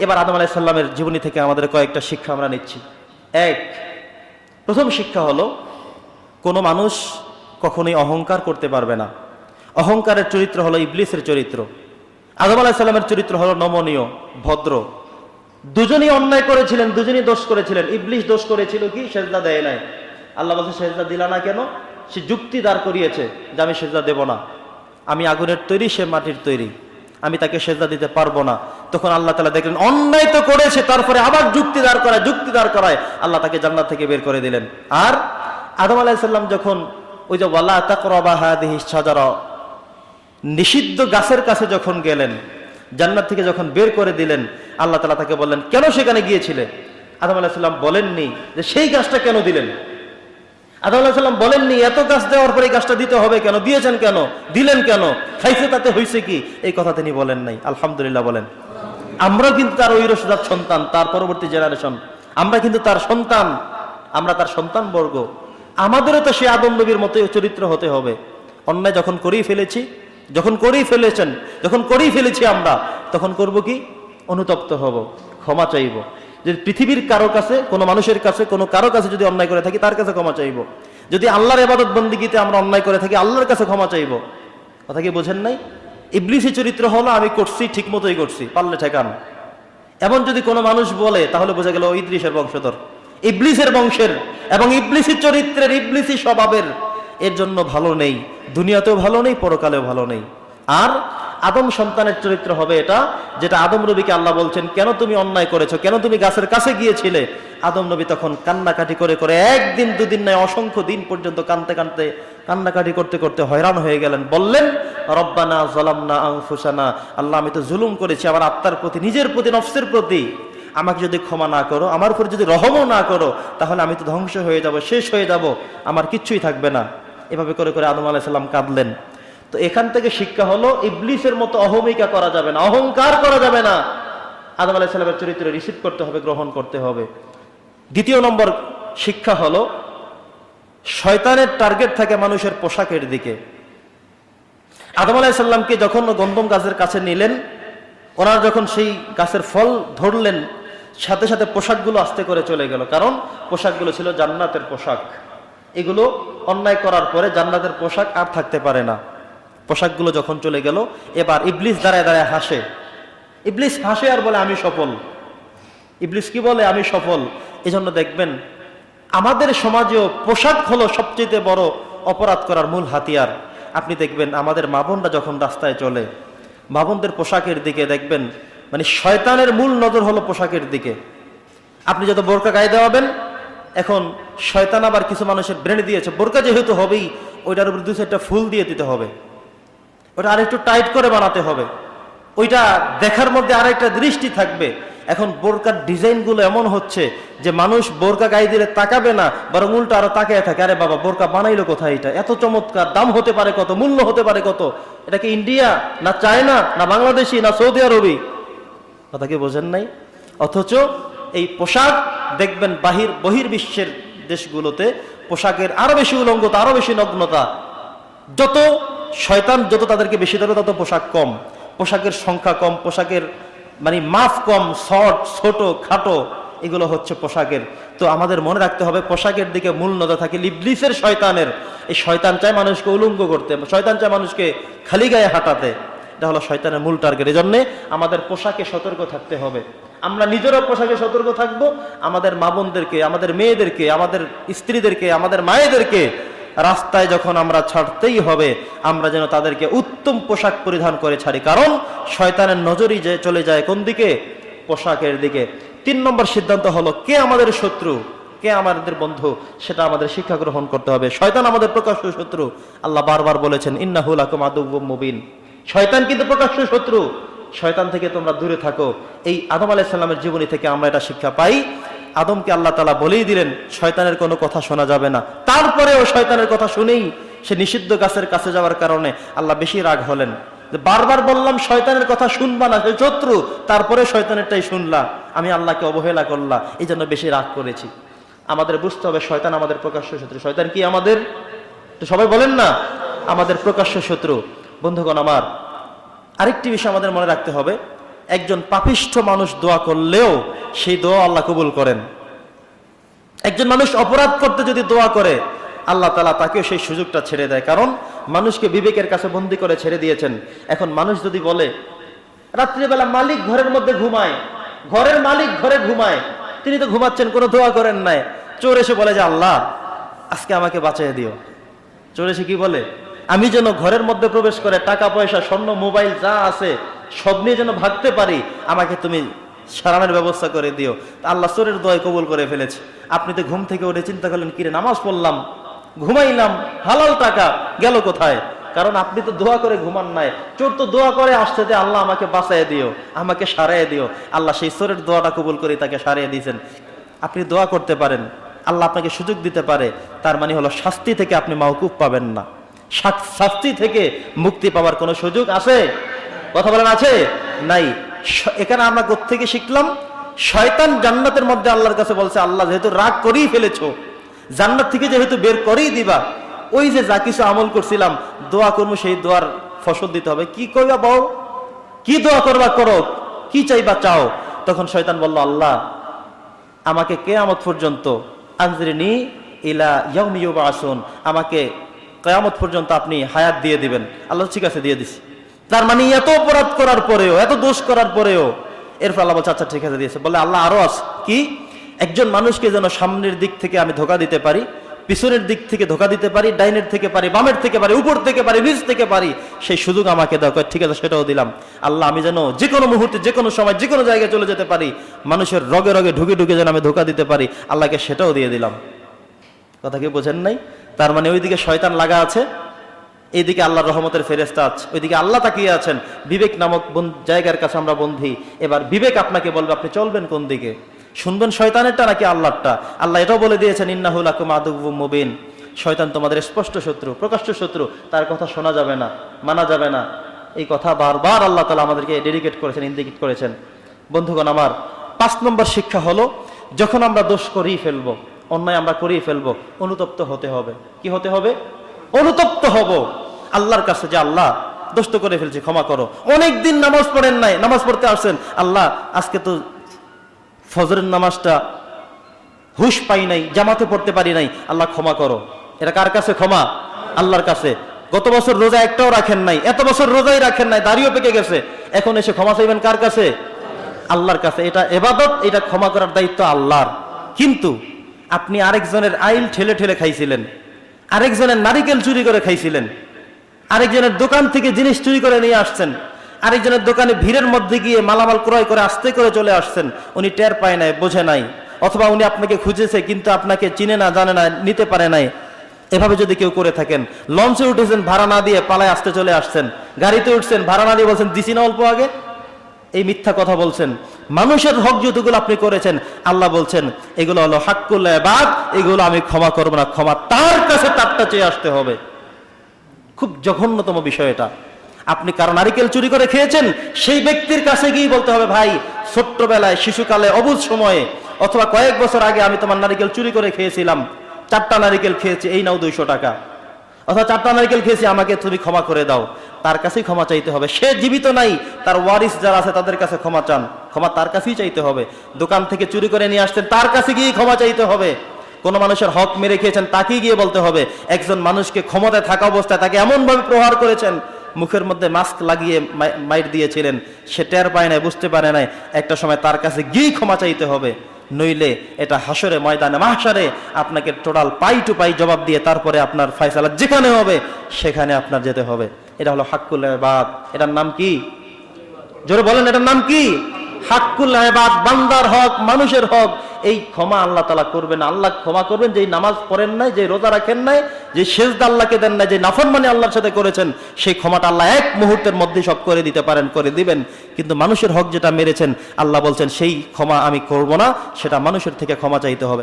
এবার আদম আলাইসাল্লামের জীবনী থেকে আমাদের কয়েকটা শিক্ষা আমরা নিচ্ছি। এক, প্রথম শিক্ষা হলো, কোনো মানুষ কখনোই অহংকার করতে পারবে না। অহংকারের চরিত্র হলো ইবলিসের চরিত্র। আদম আলাহিসাল্লামের চরিত্র হলো নমনীয়, ভদ্র। দুজনই অন্যায় করেছিলেন, দুজনই দোষ করেছিলেন। ইবলিশ দোষ করেছিল কি? সেজদা দেয় নাই। আল্লাহ বলছে, সেজদা দিলা না কেন? সে যুক্তি দাঁড় করিয়েছে যে আমি সেজদা দেব না। আমি আগুনের তৈরি, সে মাটির তৈরি। আমি তাকে সেজদা দিতে পারব না। তখন আল্লাহ তালা দেখলেন, অন্যায় তো করেছে, তারপরে আবার যুক্তি দাঁড় করায়, যুক্তি দাঁড় করায়। আল্লাহ তাকে জান্নাত থেকে বের করে দিলেন। আর আদম আলাহিসাল্লাম যখন ওই যে ওয়াল্লাহ তাকরবাহাদিহি সাজারা নিষিদ্ধ গাছের কাছে যখন গেলেন, জান্নাত থেকে যখন বের করে দিলেন, আল্লাহ তালা তাকে বললেন, কেন সেখানে গিয়েছিলে? আদম আলাহিসাল্লাম বলেননি যে, সেই গাছটা কেন দিলেন? আলাহিসাল্লাম বলেননি, এত গাছ দেওয়ার পরে গাছটা দিতে হবে কেন? দিয়েছেন কেন? দিলেন কেন? খাইছে তাতে হয়েছে কি? এই কথা তিনি বলেন নাই। আলহামদুলিল্লাহ বলেন। আমরা কিন্তু তার ওই সন্তান, তার পরবর্তী জেনারেশন আমরা কিন্তু তার সন্তান, আমরা তার সন্তান বর্গ। আমাদেরও তো সে আদম নবীর মতোই চরিত্র হতে হবে। অন্যায় যখন করেই ফেলেছি, যখন করেই ফেলেছেন, যখন করেই ফেলেছি আমরা, তখন করব কি? অনুতপ্ত হব, ক্ষমা চাইব। যে পৃথিবীর কারও কাছে, কোনো মানুষের কাছে, কোনো কারও কাছে যদি অন্যায় করে থাকি, তার কাছে ক্ষমা চাইব। যদি আল্লাহর এবাদত বন্দিগিতে আমরা অন্যায় করে থাকি, আল্লাহর কাছে ক্ষমা চাইব। কথা কি বোঝেন নাই? ইবলিসি চরিত্র হলো, আমি করছি ঠিক মতোই করছি, পারলে ঠেকান। এমন যদি কোনো মানুষ বলে, তাহলে বোঝা গেল ইদ্রিসের বংশধর। ইবলিসের বংশের এবং ইবলিসি চরিত্রের ইবলিসি স্বভাবের। এর জন্য ভালো নেই, দুনিয়াতেও ভালো নেই, পরকালেও ভালো নেই। আর আদম সন্তানের চরিত্র হবে এটা, যেটা আদম নবীকে আল্লাহ বলছেন, কেন তুমি অন্যায় করেছ? কেন তুমি গাছের কাছে গিয়েছিলে? আদম নবী তখন কান্নাকাটি করে করে একদিন দুদিন নয়, অসংখ্য দিন পর্যন্ত কানতে কানতে কান্নাকাটি করতে করতে হয়রান হয়ে গেলেন। বললেন, রব্বানা জলামনা আংফুসানা আল্লাহ আমি তো জুলুম করেছি, আমার আত্মার প্রতি, নিজের প্রতি, নফসের প্রতি। আমাকে যদি ক্ষমা না করো, আমার উপর যদি রহমও না করো, তাহলে আমি তো ধ্বংস হয়ে যাব, শেষ হয়ে যাব, আমার কিচ্ছুই থাকবে না। এভাবে করে করে আদম আলাইসাল্লাম কাঁদলেন। তো এখান থেকে শিক্ষা হলো, ইবলিসের মতো অহমিকা করা যাবে না, অহংকার করা যাবে না। আদম আলাইসাল্লামের চরিত্র রিসিভ করতে হবে, গ্রহণ করতে হবে। দ্বিতীয় নম্বর শিক্ষা হলো, শয়তানের টার্গেট থাকে মানুষের পোশাকের দিকে। আদম আলাইসাল্লামকে যখন গন্ধম গাছের কাছে নিলেন, ওনারা যখন সেই গাছের ফল ধরলেন, সাথে সাথে পোশাকগুলো আস্তে করে চলে গেল। কারণ পোশাকগুলো ছিল জান্নাতের পোশাক। এগুলো অন্যায় করার পরে জান্নাতের পোশাক আর থাকতে পারে না। পোশাকগুলো যখন চলে গেল, এবার ইবলিস দাঁড়ায় দাঁড়ায় হাসে। ইবলিস হাসে আর বলে, আমি সফল। ইবলিস কি বলে, আমি সফল। এজন্য দেখবেন, আমাদের সমাজেও পোশাক হলো সবচেয়ে বড় অপরাধ করার মূল হাতিয়ার। আপনি দেখবেন, আমাদের মা বোনরা যখন রাস্তায় চলে, মা বোনদের পোশাকের দিকে দেখবেন মানে শয়তানের মূল নজর হলো পোশাকের দিকে। আপনি যত বোরকা গায়ে দেওয়াবেন, এখন শয়তান আবার কিছু মানুষের ব্রেনে দিয়েছে, বোরকা যেহেতু হবেই, ওইটার উপর দু চারটা ফুল দিয়ে দিতে হবে। ওটা আরেকটু টাইট করে বানাতে হবে। ওইটা দেখার মধ্যে আরেকটা দৃষ্টি থাকবে। এখন বোরকার ডিজাইনগুলো এমন হচ্ছে যে মানুষ বোরকা গায়ে দিলে তাকাবে না, বরং উল্টো আরও তাকিয়ে থাকে, আরে বাবা, বোরকা বানাইলো কোথায় এটা? এত চমৎকার, দাম হতে পারে কত, মূল্য হতে পারে কত? এটা কি ইন্ডিয়া, না চায়না, না বাংলাদেশি, না সৌদি আরবি? কথা কি বোঝেন নাই? অথচ এই পোশাক দেখবেন বাহির, বহির্বিশ্বের দেশগুলোতে পোশাকের আরও বেশি উলঙ্গতা, আরও বেশি নগ্নতা। যত শয়তান যত তাদেরকে বেশি ধরে, তত পোশাক কম। পোশাকের সংখ্যা কম, পোশাকের মানে মাফ কম, শর্ট, ছোট, খাটো, এগুলো হচ্ছে পোশাকের। তো আমাদের মনে রাখতে হবে, পোশাকের দিকে মূল নজর থাকে লিবলিসের শয়তানের। এই শয়তান চায় মানুষকে উলঙ্গ করতে, শয়তান চায় মানুষকে খালি গায়ে হাঁটাতে। এটা হলো শয়তানের মূল টার্গেট। এই জন্যে আমাদের পোশাকে সতর্ক থাকতে হবে। আমরা নিজেরও পোশাকে সতর্ক থাকব, আমাদের মা বোনদেরকে, আমাদের মেয়েদেরকে, আমাদের স্ত্রীদেরকে, আমাদের মায়েদেরকে রাস্তায় যখন আমরা ছাড়তেই হবে, আমরা যেন তাদেরকে উত্তম পোশাক পরিধান করে ছাড়ি। কারণ শয়তানের নজরই যে চলে যায় কোন দিকে? পোশাকের দিকে। তিন নম্বর সিদ্ধান্ত হলো, কে আমাদের শত্রু? কে আমাদের বন্ধু? সেটা আমাদের শিক্ষা গ্রহণ করতে হবে। শয়তান আমাদের প্রকাশ্য শত্রু। আল্লাহ বারবার বলেছেন ইন্নাহুল আকুম মুবিন। শয়তান কিন্তু প্রকাশ্য শত্রু। শয়তান থেকে তোমরা দূরে থাকো। এই আদম আলাইসাল্লামের জীবনী থেকে আমরা এটা শিক্ষা পাই আদমকে আল্লাহ তালা বলেই দিলেন, শয়তানের কোনো কথা শোনা যাবে না। তারপরেও শয়তানের কথা শুনেই সে নিষিদ্ধ গাছের কাছে যাওয়ার কারণে আল্লাহ বেশি রাগ হলেন। বারবার বললাম, শয়তানের কথা শুনবা না সে শত্রু! তারপরে শয়তানেরটাই শুনলা, আমি আল্লাহকে অবহেলা করলাম এই জন্য বেশি রাগ করেছি। আমাদের বুঝতে হবে, শয়তান আমাদের প্রকাশ্য শত্রু। শয়তান কি আমাদের? তো সবাই বলেন না, আমাদের প্রকাশ্য শত্রু। বন্ধুগণ আমার, আরেকটি বিষয় আমাদের মনে রাখতে হবে। একজন পাপিষ্ঠ মানুষ দোয়া করলেও সেই দোয়া আল্লাহ কবুল করেন। একজন মানুষ অপরাধ করতে যদি দোয়া করে, আল্লাহ তালা তাকেও সেই সুযোগটা ছেড়ে দেয়। কারণ মানুষকে বিবেকের কাছে বন্দি করে ছেড়ে দিয়েছেন। এখন মানুষ যদি বলে, রাত্রিবেলা মালিক ঘরের মধ্যে ঘুমায়, ঘরের মালিক ঘরে ঘুমায়, তিনি তো ঘুমাচ্ছেন, কোনো দোয়া করেন নাই। চোর এসে বলে যে, আল্লাহ, আজকে আমাকে বাঁচিয়ে দিও। চোর এসে কি বলে, আমি যেন ঘরের মধ্যে প্রবেশ করে টাকা পয়সা স্বর্ণ, মোবাইল যা আছে সব নিয়ে যেন ভাগতে পারি, আমাকে তুমি সারানোর ব্যবস্থা করে দিও। আল্লাহ চোরের দোয়াই কবুল করে ফেলেছে। আপনি তো ঘুম থেকে উঠে চিন্তা করলেন, কিরে, নামাজ পড়লাম, ঘুমাইলাম, হালাল টাকা, গেল কোথায়? কারণ আপনি তো দোয়া করে ঘুমান নাই। চোর তো দোয়া করে আসছে যে, আল্লাহ আমাকে বাঁচাই দিও, আমাকে সারাই দিও। আল্লাহ সেই চোরের দোয়াটা কবুল করে তাকে সারিয়ে দিয়েছেন। আপনি দোয়া করতে পারেন, আল্লাহ আপনাকে সুযোগ দিতে পারে। তার মানে হলো, শাস্তি থেকে আপনি মাহকুব পাবেন না। শাস্তি থেকে মুক্তি পাওয়ার কোনো সুযোগ আছে? কথা বলেন আছে? নাই। এখানে আমরা থেকে শিখলাম? শয়তান জান্নাতের মধ্যে আল্লাহর কাছে বলছে, আল্লাহ, যেহেতু রাগ করেই ফেলেছো, জান্নাত থেকে যেহেতু বের করেই দিবা, ওই যে যা কিছু আমল করছিলাম, দোয়া করব, সেই দোয়ার ফসল দিতে হবে। কি করবা বউ? কি দোয়া করবা করো? কি চাইবা চাও? তখন শয়তান বলল, আল্লাহ, আমাকে কেয়ামত পর্যন্ত, আনজরিনি ইলা ইয়মিউবা আসুন আমাকে কেয়ামত পর্যন্ত আপনি হায়াত দিয়ে দিবেন। আল্লাহ, ঠিক আছে, দিয়ে দিছি। তার মানে এত অপরাধ করার পরেও, এত দোষ করার পরেও এরপর আল্লাহ বলছে আচ্ছা ঠিক আছে, দিয়েছে। বলে আল্লাহ আরও আছে। কি? একজন মানুষকে যেন সামনের দিক থেকে আমি ধোকা দিতে পারি, পিছনের দিক থেকে ধোকা দিতে পারি, ডাইনের থেকে পারি, বামের থেকে পারি, উপর থেকে পারি, নিচ থেকে পারি, সেই সুযোগ আমাকে দাও। ঠিক আছে, সেটাও দিলাম। আল্লাহ, আমি যেন যে কোনো মুহূর্তে যে কোনো সময় যে কোনো জায়গায় চলে যেতে পারি, মানুষের রগে রগে ঢুকে ঢুকে যেন আমি ধোকা দিতে পারি, আল্লাহকে সেটাও দিয়ে দিলাম। কথা কি বোঝেন নাই? তার মানে ওইদিকে শয়তান লাগা আছে। এইদিকে আল্লাহর রহমতের ফেরেস্তা আছে, ওইদিকে আল্লাহ তাকিয়ে আছেন, বিবেক নামক জায়গার কাছে আমরা বন্ধি। এবার বিবেক আপনাকে বলবে, আপনি চলবেন কোন দিকে? শুনবেন শয়তানেরটা নাকি আল্লাহরটা? আল্লাহ এটাও বলে দিয়েছেন ইন্নাহুল আকুম আদুবু মুবিন। শয়তান তোমাদের স্পষ্ট শত্রু, প্রকাশ্য শত্রু, তার কথা শোনা যাবে না, মানা যাবে না। এই কথা বারবার আল্লাহ তালা আমাদেরকে ডেডিকেট করেছেন ইন্ডিকেট করেছেন। বন্ধুগণ আমার, পাঁচ নম্বর শিক্ষা হলো, যখন আমরা দোষ করেই ফেলব, অন্যায় আমরা করেই ফেলব, অনুতপ্ত হতে হবে। কি হতে হবে? অনুতপ্ত হব। আল্লাহর কাছে যে আল্লাহ দোষ তো করে ফেলছি, ক্ষমা করো। অনেক দিন নামাজ পড়েন নাই, নামাজ পড়তে আসছেন। আল্লাহ, আজকে তো ফজরের নামাজটা হুশ পাই নাই, জামাতে পড়তে পারি নাই। আল্লাহ, ক্ষমা করো। এটা কার কাছে ক্ষমা? আল্লাহর কাছে। গত বছর রোজা একটাও রাখেন নাই, এত বছর রোজাই রাখেন নাই, দাড়িও পেকে গেছে। এখন এসে ক্ষমা চাইবেন কার কাছে? আল্লাহর কাছে। এটা এবাদত, এটা ক্ষমা করার দায়িত্ব আল্লাহর। কিন্তু আপনি আরেকজনের আইল ঠেলে ঠেলে খাইছিলেন। আরেকজনের নারিকেল চুরি করে খাইছিলেন। আরেকজনের দোকান থেকে জিনিস চুরি করে নিয়ে আসছেন। আরেকজনের দোকানে ভিড়ের মধ্যে গিয়ে মালামাল ক্রয় করে আস্তে করে চলে আসছেন। উনি টের পায় নাই, বোঝে নাই। অথবা উনি আপনাকে খুঁজেছে, কিন্তু আপনাকে চিনে না, জানে না, নিতে পারে নাই। এভাবে যদি কেউ করে থাকেন, লঞ্চে উঠেছেন, ভাড়া না দিয়ে পালায় আসতে চলে আসছেন। গাড়িতে উঠছেন, ভাড়া না দিয়ে বলছেন, দিছি না অল্প আগে। এই মিথ্যা কথা বলছেন। মানুষের হক যতগুলো আপনি করেছেন, আল্লাহ বলছেন, এগুলো হলো হাক্কুল বাদ এগুলো আমি ক্ষমা করব না, ক্ষমা তার কাছে তারটা চেয়ে আসতে হবে। খুব জঘন্যতম বিষয় এটা। আপনি কারও নারিকেল চুরি করে খেয়েছেন, সেই ব্যক্তির কাছে গিয়ে বলতে হবে, ভাই, ছোট্টবেলায়, শিশুকালে অবুধ সময়ে, অথবা কয়েক বছর আগে আমি তোমার নারিকেল চুরি করে খেয়েছিলাম, চারটা নারিকেল খেয়েছি, এই নাও দুইশো টাকা। অথবা চারটা নারিকেল খেয়েছি, আমাকে তুমি ক্ষমা করে দাও। তার কাছেই ক্ষমা চাইতে হবে। সে জীবিত নাই, তার ওয়ারিস যারা আছে তাদের কাছে ক্ষমা চান। ক্ষমা তার কাছেই চাইতে হবে। দোকান থেকে চুরি করে নিয়ে আসতেন তার কাছে গিয়ে ক্ষমা চাইতে হবে। কোন মানুষের হক মেরে খেয়েছেন, তাকেই গিয়ে বলতে হবে। একজন মানুষকে ক্ষমতায় থাকা অবস্থায় তাকে এমন ভাবে প্রহার করেছেন, মুখের মধ্যে মাস্ক লাগিয়ে মাইট দিয়েছিলেন। সে টের পায় নাই, বুঝতে পারে নাই। একটা সময় তার কাছে গিয়েই ক্ষমা চাইতে হবে। নইলে এটা হাসরে ময়দানে মাহসারে আপনাকে টোটাল পাই টু পাই জবাব দিয়ে তারপরে আপনার ফয়সালা যেখানে হবে, সেখানে আপনার যেতে হবে। এটা হলো হাক্কুল বাদ এটার নাম কি? জোরে বলেন, এটার নাম কি? হাক্কুল বাদ বান্দার হক, মানুষের হক। এই ক্ষমা আল্লাহ তালা করবেন। আল্লাহ ক্ষমা করবেন যে নামাজ পড়েন নাই যে রোজা রাখেন নাই, যে শেষদা আল্লাহকে দেন নাই, যে নাফর মানে আল্লাহর সাথে করেছেন, সেই ক্ষমাটা আল্লাহ এক মুহূর্তের মধ্যে সব করে দিতে পারেন, করে দিবেন। কিন্তু মানুষের হক যেটা মেরেছেন, আল্লাহ বলছেন, সেই ক্ষমা আমি করব না, সেটা মানুষের থেকে ক্ষমা চাইতে হবে।